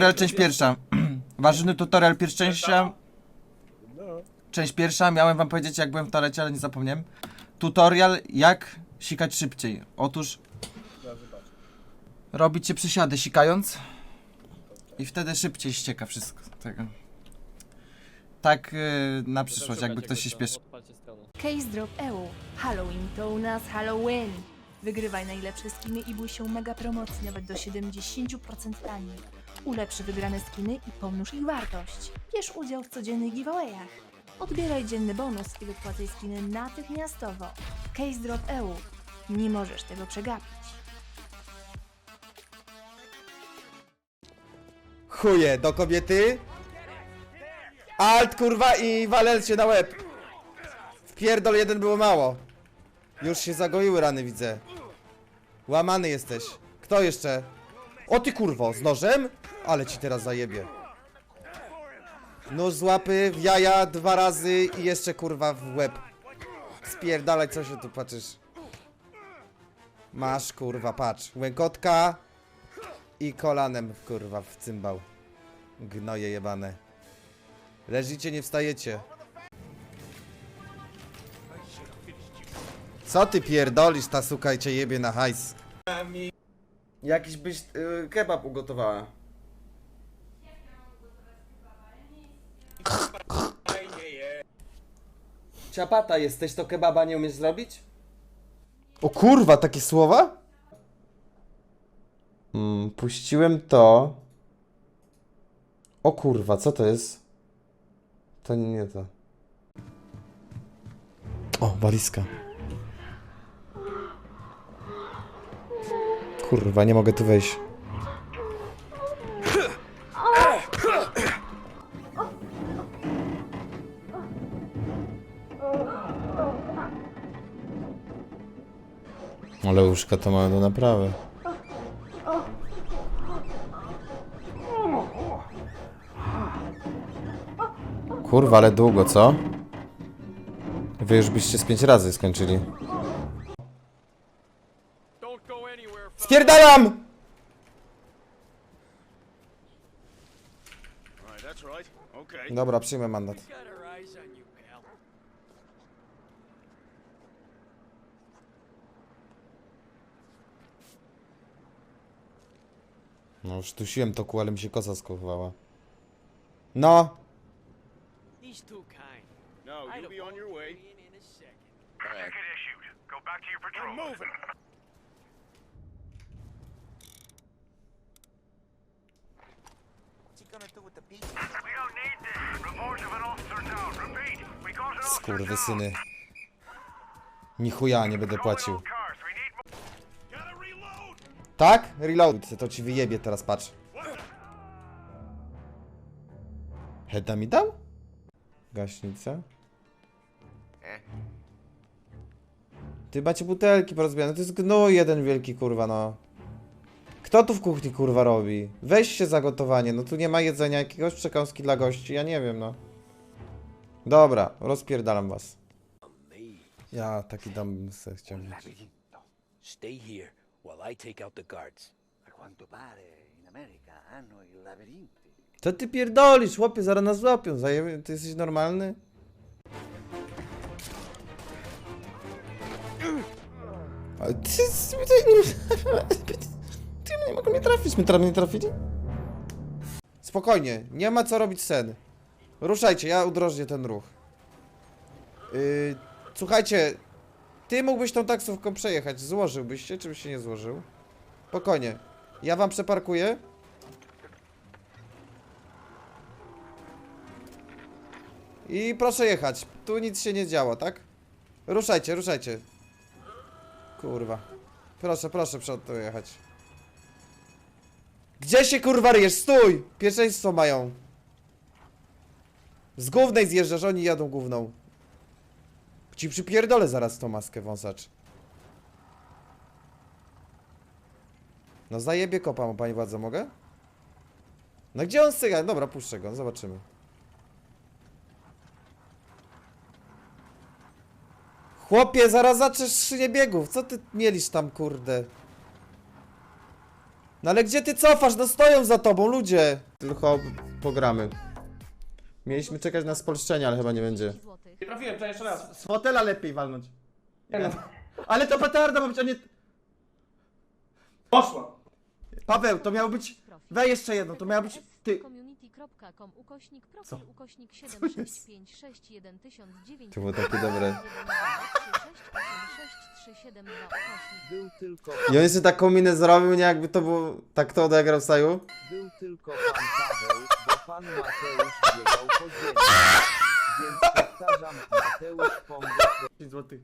tutorial, część pierwsza. Ważny tutorial, pierwsza część. Część pierwsza, miałem wam powiedzieć jak byłem w toalecie, ale nie zapomniałem. Tutorial, jak sikać szybciej. Otóż robicie przysiady sikając i wtedy szybciej ścieka wszystko. Tego. Tak yy, na przyszłość, jakby ktoś się śpieszy. Case Drop EU. Halloween to u nas Halloween. Wygrywaj najlepsze skiny i bój się mega promocji nawet do 70% taniej. Ulepszy wygrane skiny i pomnóż ich wartość. Bierz udział w codziennych giveawayach. Odbieraj dzienny bonus i wypłacaj skiny natychmiastowo. Case Drop EU. Nie możesz tego przegapić. Chuje do kobiety. Alt kurwa i walel się na łeb. Wpierdol jeden było mało. Już się zagoiły rany widzę. Łamany jesteś. Kto jeszcze? O ty kurwo, z nożem? Ale ci teraz zajebie. Nóż z łapy, w jaja dwa razy i jeszcze kurwa w łeb. Spierdalaj, co się tu patrzysz? Masz kurwa, patrz. Łękotka i kolanem kurwa w cymbał. Gnoje jebane. Leżycie, nie wstajecie. Co ty pierdolisz, ta suka i cię jebie na hajs? Jakiś byś y, kebab ugotowała. Ciapata jesteś, to kebaba nie umiesz zrobić? O kurwa, takie słowa? Mm, puściłem to. O kurwa, co to jest? To nie, to. O, walizka. Kurwa, nie mogę tu wejść. Ale łóżka to małe do naprawy. Kurwa, ale długo, co? Wy już byście z pięć razy skończyli. Spierdalam! Dobra, przyjmę mandat. No już tusiłem to ku, ale mi się kosa skowała. No! No, you'll be on your way. Ticket issued. Go back to your patrol. I'm moving. Skurwysyny. Ni chuja nie będę płacił. Tak? Reload, to ci wyjebie teraz, patrz. Heda mi dał? Gaśnica? Ty macie butelki porozbijane, to jest gnój jeden wielki, kurwa, no. Kto tu w kuchni, kurwa, robi? Weź się za gotowanie, no tu nie ma jedzenia, jakiegoś przekąski dla gości, ja nie wiem, no. Dobra, rozpierdalam was. Ja taki bym se chciał mieć. Stay here while I take out the guards. A. Co ty pierdolisz, chłopie, zaraz nas złapią, zajebie, ty jesteś normalny? Ty, ty nie mogą mnie trafić, my teraz nie trafili? Spokojnie, nie ma co robić sen. Ruszajcie, ja udrożnię ten ruch. Yy, słuchajcie, ty mógłbyś tą taksówką przejechać, złożyłbyś się, czy byś się nie złożył? Spokojnie, ja wam przeparkuję. I proszę jechać. Tu nic się nie działo, tak? Ruszajcie, ruszajcie. Kurwa. Proszę, proszę przed to jechać. Gdzie się kurwa ryjesz? Stój! Pierwszeństwo mają. Z głównej zjeżdżasz, oni jadą główną. Ci przypierdolę zaraz tą maskę wąsacz. No zajebie kopa mu, pani władzo, mogę? No gdzie on styga? Dobra, puszczę go, zobaczymy. Chłopie, zaraz zaczniesz szyję biegów. Co ty mielisz tam, kurde? No ale gdzie ty cofasz? No stoją za tobą ludzie! Tylko pogramy. Mieliśmy czekać na spolszczenie, ale chyba nie będzie. Nie trafiłem, to jeszcze raz. Z fotela lepiej walnąć. Ale to petarda ma być, a nie... Poszła. Paweł, to miało być... Weź jeszcze jedno, to miało być... Ty... community.com ukośnik profil Co? ukośnik jest? 7656 To było takie dobre. Był tylko, I on jeszcze taką minę zrobił, nie jakby to było... Tak to odegrał Saju? był tylko pan Paweł, bo pan Mateusz biegał po ziemi. Więc powtarzam, Mateusz pomógł 5 złotych.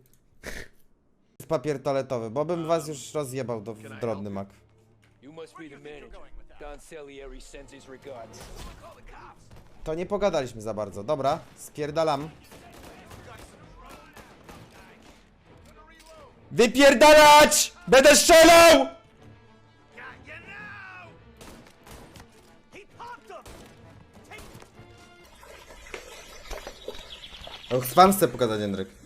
Jest papier toaletowy, bo bym was już rozjebał do w drobny mak. You must be the manager. To nie pogadaliśmy za bardzo. Dobra, spierdalam. Wypierdalać! Będę strzelał! Och, wam chcę pokazać, Jędryk.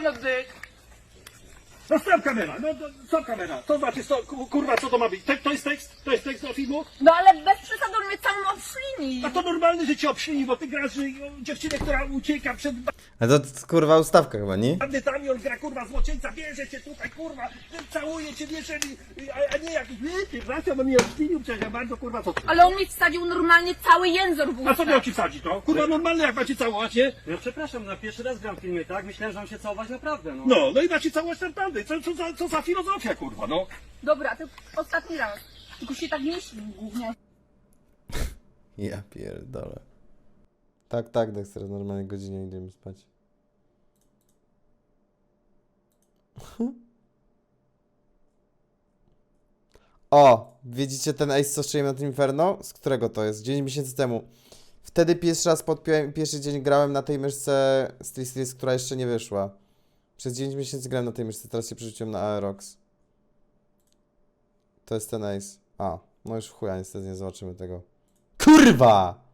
Kurwa no! No stop kamera, no to, stop kamera. To znaczy, sto, ku- kurwa, co to ma być? Te, to jest tekst? To jest tekst do filmu? No ale bez przesady on mnie całą obszlini. A to normalne, że cię obślini, bo ty grasz y, dziewczynę, która ucieka przed A to, to kurwa ustawka chyba, nie? bandytami, on gra kurwa złoczyńca, bierze cię tutaj, kurwa, całuje cię, bierze, a, a nie jakiś, ty, bracia, bo mnie obślinił, przecież ja bardzo, kurwa, co ty? Ale on mi wsadził normalnie cały jęzor w A co miał ci wsadzić, no? Kurwa, normalne, jak macie całować, nie? Ja przepraszam, na pierwszy raz gram w filmie, tak? Myślałem, że mam się całować naprawdę, no. No, no i macie całować naprawdę. Co, co, za, co za filozofia, kurwa, no? Dobra, to ostatni raz. Tylko się tak myśli głównie. Ja pierdolę. Tak, tak, Dexter, normalnie godzinie idziemy spać. O! Widzicie ten Ace, co strzeliłem na tym Inferno? Z którego to jest? 9 miesięcy temu. Wtedy pierwszy raz podpiąłem, pierwszy dzień grałem na tej myszce Street Series, która jeszcze nie wyszła. Przez 9 miesięcy grałem na tej myszce, teraz się przerzuciłem na Aerox. To jest ten Ace. A, no już w chuja niestety nie zobaczymy tego. KURWA!